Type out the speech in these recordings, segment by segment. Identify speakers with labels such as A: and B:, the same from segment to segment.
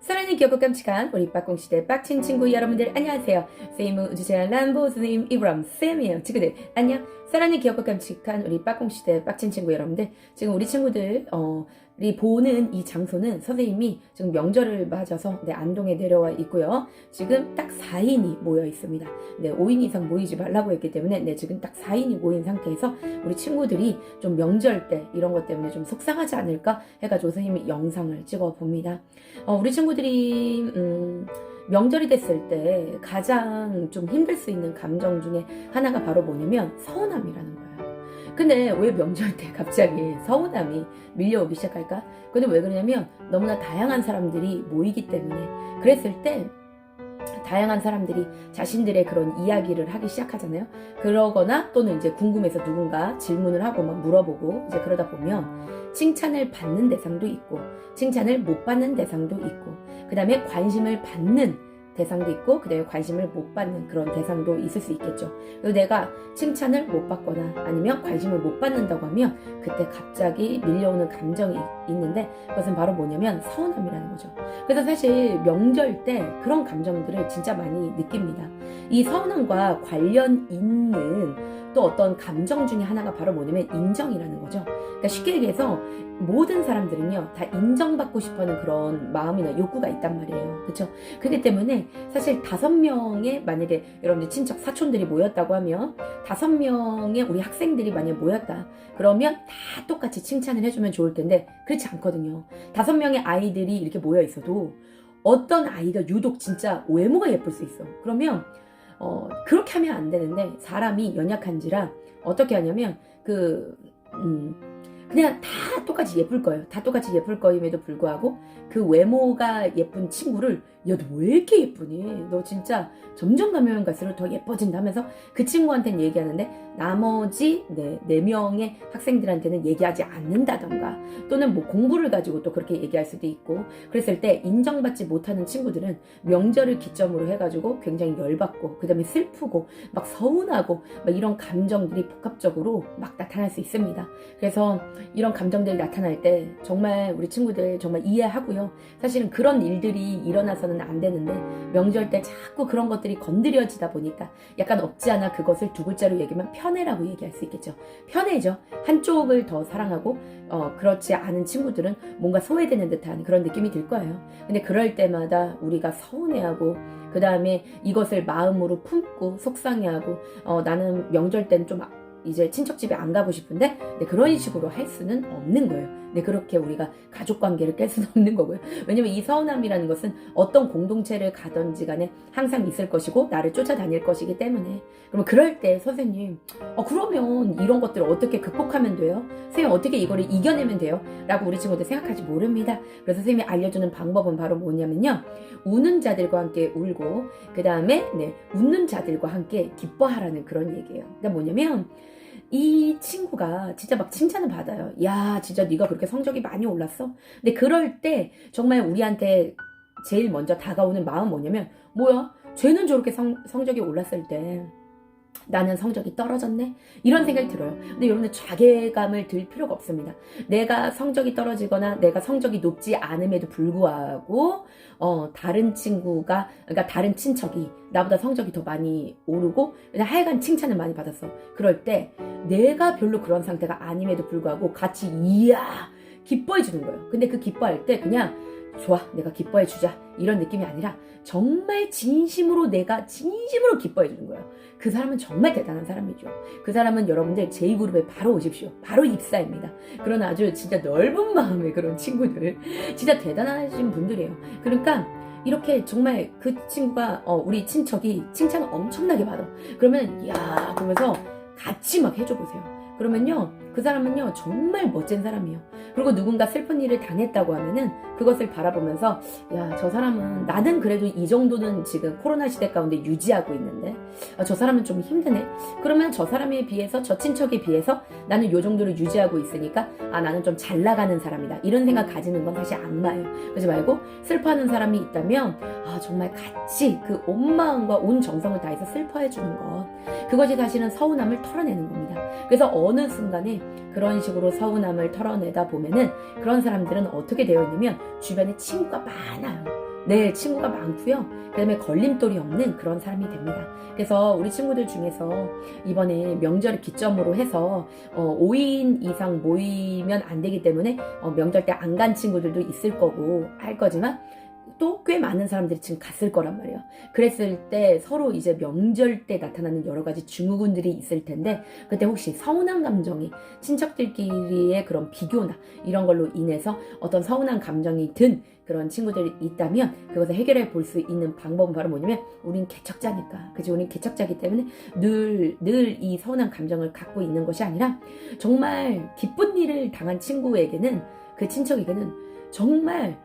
A: 사랑이 귀엽고 깜찍한 우리 빡공시대 빡친 친구 여러분들 안녕하세요. 세이무 우주제한 람보 스님 이브람 쌤이에요. 친구들 안녕. 사랑이 귀엽고 깜찍한 우리 빡공시대 빡친 친구 여러분들 지금 우리 친구들 어, 이 보는 이 장소는 선생님이 지금 명절을 맞아서 네, 안동에 내려와 있고요. 지금 딱 4인이 모여 있습니다. 네, 5인 이상 모이지 말라고 했기 때문에 네, 지금 딱 4인이 모인 상태에서 우리 친구들이 좀 명절 때 이런 것 때문에 좀 속상하지 않을까 해가지고 선생님이 영상을 찍어 봅니다. 어, 우리 친구들이 음, 명절이 됐을 때 가장 좀 힘들 수 있는 감정 중에 하나가 바로 뭐냐면 서운함이라는 거예요. 근데 왜 명절 때 갑자기 서운함이 밀려오기 시작할까? 근데 왜 그러냐면 너무나 다양한 사람들이 모이기 때문에 그랬을 때 다양한 사람들이 자신들의 그런 이야기를 하기 시작하잖아요. 그러거나 또는 이제 궁금해서 누군가 질문을 하고 막 물어보고 이제 그러다 보면 칭찬을 받는 대상도 있고 칭찬을 못 받는 대상도 있고 그 다음에 관심을 받는 대상도 있고 그 다음에 관심을 못 받는 그런 대상도 있을 수 있겠죠. 그래서 내가 칭찬을 못 받거나 아니면 관심을 못 받는다고 하면 그때 갑자기 밀려오는 감정이 있는데 그것은 바로 뭐냐면 서운함이라는 거죠. 그래서 사실 명절 때 그런 감정들을 진짜 많이 느낍니다. 이 서운함과 관련 있는 또 어떤 감정 중에 하나가 바로 뭐냐면 인정이라는 거죠. 그러니까 쉽게 얘기해서 모든 사람들은요 다 인정받고 싶어하는 그런 마음이나 욕구가 있단 말이에요. 그렇죠? 그렇기 때문에 사실 다섯 명의 만약에 여러분들 친척 사촌들이 모였다고 하면 다섯 명의 우리 학생들이 만약 모였다 그러면 다 똑같이 칭찬을 해주면 좋을 텐데 그렇지 않거든요. 다섯 명의 아이들이 이렇게 모여 있어도 어떤 아이가 유독 진짜 외모가 예쁠 수 있어. 그러면 어, 그렇게 하면 안 되는데 사람이 연약한지라 어떻게 하냐면 그 음, 그냥 다 똑같이 예쁠 거예요. 다 똑같이 예쁠 거임에도 불구하고 그 외모가 예쁜 친구를 야 너 왜 이렇게 예쁘니? 너 진짜 점점 가면 갈수록 더 예뻐진다면서 그 친구한테는 얘기하는데 나머지 네, 네 명의 학생들한테는 얘기하지 않는다던가 또는 뭐 공부를 가지고 또 그렇게 얘기할 수도 있고 그랬을 때 인정받지 못하는 친구들은 명절을 기점으로 해가지고 굉장히 열받고 그 다음에 슬프고 막 서운하고 막 이런 감정들이 복합적으로 막 나타날 수 있습니다. 그래서 이런 감정들이 나타날 때 정말 우리 친구들 정말 이해하고요. 사실은 그런 일들이 일어나서는 안 되는데 명절 때 자꾸 그런 것들이 건드려지다 보니까 약간 없지 않아 그것을 두 글자로 얘기하면 편애라고 얘기할 수 있겠죠. 편애죠. 한쪽을 더 사랑하고 어, 그렇지 않은 친구들은 뭔가 소외되는 듯한 그런 느낌이 들 거예요. 근데 그럴 때마다 우리가 서운해하고 그 다음에 이것을 마음으로 품고 속상해하고 어, 나는 명절 땐좀 이제 친척 집에 안 가고 싶은데 네, 그런 식으로 할 수는 없는 거예요. 네, 그렇게 우리가 가족 관계를 깰 수는 없는 거고요. 왜냐면 이 서운함이라는 것은 어떤 공동체를 가든지 간에 항상 있을 것이고 나를 쫓아다닐 것이기 때문에 그러면 그럴 때 선생님 어, 그러면 이런 것들을 어떻게 극복하면 돼요? 선생님 어떻게 이거를 이겨내면 돼요? 라고 우리 친구들 생각하지 모릅니다. 그래서 선생님이 알려주는 방법은 바로 뭐냐면요. 우는 자들과 함께 울고 그 다음에 네, 웃는 자들과 함께 기뻐하라는 그런 얘기예요. 그러니까 뭐냐면 이 친구가 진짜 막 칭찬을 받아요. 야, 진짜 네가 그렇게 성적이 많이 올랐어? 근데 그럴 때 정말 우리한테 제일 먼저 다가오는 마음 뭐냐면 뭐야? 쟤는 저렇게 성, 성적이 올랐을 때 나는 성적이 떨어졌네? 이런 생각이 들어요. 근데 여러분들 자괴감을 들 필요가 없습니다. 내가 성적이 떨어지거나 내가 성적이 높지 않음에도 불구하고 어, 다른 친구가 그러니까 다른 친척이 나보다 성적이 더 많이 오르고 그냥 하여간 칭찬을 많이 받았어. 그럴 때 내가 별로 그런 상태가 아님에도 불구하고 같이 이야 기뻐해 주는 거예요. 근데 그 기뻐할 때 그냥 좋아 내가 기뻐해 주자 이런 느낌이 아니라 정말 진심으로 내가 진심으로 기뻐해 주는 거예요. 그 사람은 정말 대단한 사람이죠. 그 사람은 여러분들 제2그룹에 바로 오십시오. 바로 입사입니다. 그런 아주 진짜 넓은 마음의 그런 친구들. 진짜 대단하신 분들이에요. 그러니까 이렇게 정말 그 친구가 어, 우리 친척이 칭찬을 엄청나게 받아. 그러면 야 그러면서 같이 막 해줘 보세요. 그러면요 그 사람은요 정말 멋진 사람이에요. 그리고 누군가 슬픈 일을 당했다고 하면은 그것을 바라보면서 야 저 사람은 나는 그래도 이 정도는 지금 코로나 시대 가운데 유지하고 있는데 아, 저 사람은 좀 힘드네. 그러면 저 사람에 비해서 저 친척에 비해서 나는 요 정도를 유지하고 있으니까 아 나는 좀 잘 나가는 사람이다. 이런 생각 가지는 건 사실 악마예요. 그러지 말고 슬퍼하는 사람이 있다면 아 정말 같이 그 온 마음과 온 정성을 다해서 슬퍼해 주는 것 그것이 사실은 서운함을 털어내는 겁니다. 그래서 어느 순간에 그런 식으로 서운함을 털어내다 보면은 그런 사람들은 어떻게 되어 있냐면 주변에 친구가 많아요. 네, 친구가 많고요. 그다음에 걸림돌이 없는 그런 사람이 됩니다. 그래서 우리 친구들 중에서 이번에 명절을 기점으로 해서 어, 5인 이상 모이면 안 되기 때문에 어, 명절 때 안 간 친구들도 있을 거고 할 거지만 또 꽤 많은 사람들이 지금 갔을 거란 말이에요. 그랬을 때 서로 이제 명절 때 나타나는 여러 가지 증후군들이 있을 텐데 그때 혹시 서운한 감정이 친척들끼리의 그런 비교나 이런 걸로 인해서 어떤 서운한 감정이 든 그런 친구들이 있다면 그것을 해결해 볼 수 있는 방법은 바로 뭐냐면 우린 개척자니까 그지 우린 개척자기 때문에 늘 늘 이 서운한 감정을 갖고 있는 것이 아니라 정말 기쁜 일을 당한 친구에게는 그 친척에게는 정말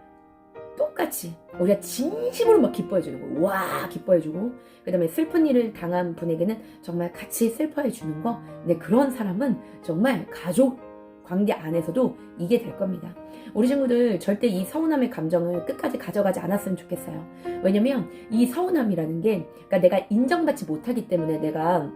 A: 똑같이 우리가 진심으로 막 기뻐해주는 거, 와 기뻐해주고 그 다음에 슬픈 일을 당한 분에게는 정말 같이 슬퍼해주는 거, 근데 그런 사람은 정말 가족 관계 안에서도 이게 될 겁니다. 우리 친구들 절대 이 서운함의 감정을 끝까지 가져가지 않았으면 좋겠어요. 왜냐면 이 서운함이라는 게, 그러니까 내가 인정받지 못하기 때문에 내가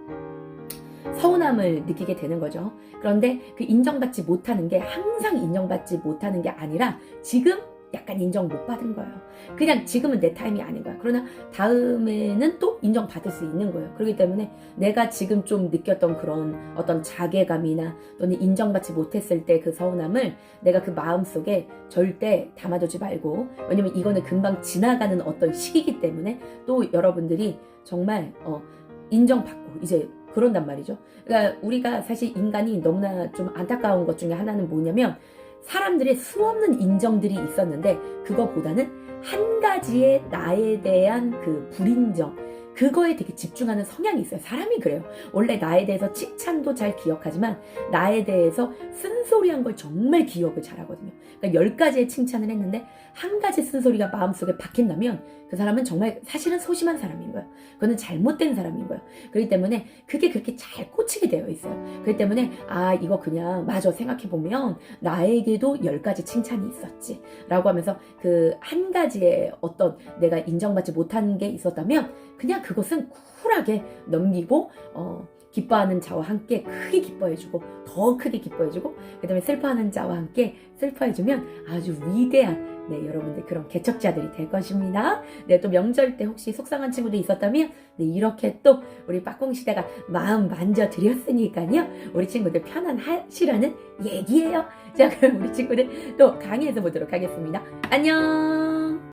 A: 서운함을 느끼게 되는 거죠. 그런데 그 인정받지 못하는 게 항상 인정받지 못하는 게 아니라 지금 약간 인정 못 받은 거예요. 그냥 지금은 내 타임이 아닌 거야. 그러나 다음에는 또 인정받을 수 있는 거예요. 그렇기 때문에 내가 지금 좀 느꼈던 그런 어떤 자괴감이나 또는 인정받지 못했을 때 그 서운함을 내가 그 마음 속에 절대 담아두지 말고 왜냐면 이거는 금방 지나가는 어떤 시기이기 때문에 또 여러분들이 정말 어, 인정받고 이제 그런단 말이죠. 그러니까 우리가 사실 인간이 너무나 좀 안타까운 것 중에 하나는 뭐냐면 사람들의 수없는 인정들이 있었는데 그거보다는 한 가지의 나에 대한 그 불인정 그거에 되게 집중하는 성향이 있어요. 사람이 그래요. 원래 나에 대해서 칭찬도 잘 기억하지만 나에 대해서 쓴소리한 걸 정말 기억을 잘하거든요. 그러니까 열 가지의 칭찬을 했는데 한 가지 쓴소리가 마음속에 박힌다면 그 사람은 정말 사실은 소심한 사람인 거예요. 그거는 잘못된 사람인 거예요. 그렇기 때문에 그게 그렇게 잘 꽂히게 되어 있어요. 그렇기 때문에 아 이거 그냥 맞아 생각해 보면 나에게도 열 가지 칭찬이 있었지 라고 하면서 그 한 가지의 어떤 내가 인정받지 못한 게 있었다면 그냥 그 것은 쿨하게 넘기고 어, 기뻐하는 자와 함께 크게 기뻐해주고 더 크게 기뻐해주고 그 다음에 슬퍼하는 자와 함께 슬퍼해주면 아주 위대한 네 여러분들 그런 개척자들이 될 것입니다. 네 또 명절 때 혹시 속상한 친구들 있었다면 네 이렇게 또 우리 빠꽁 시대가 마음 만져 드렸으니까요 우리 친구들 편안하시라는 얘기예요. 자 그럼 우리 친구들 또 강의해서 보도록 하겠습니다. 안녕.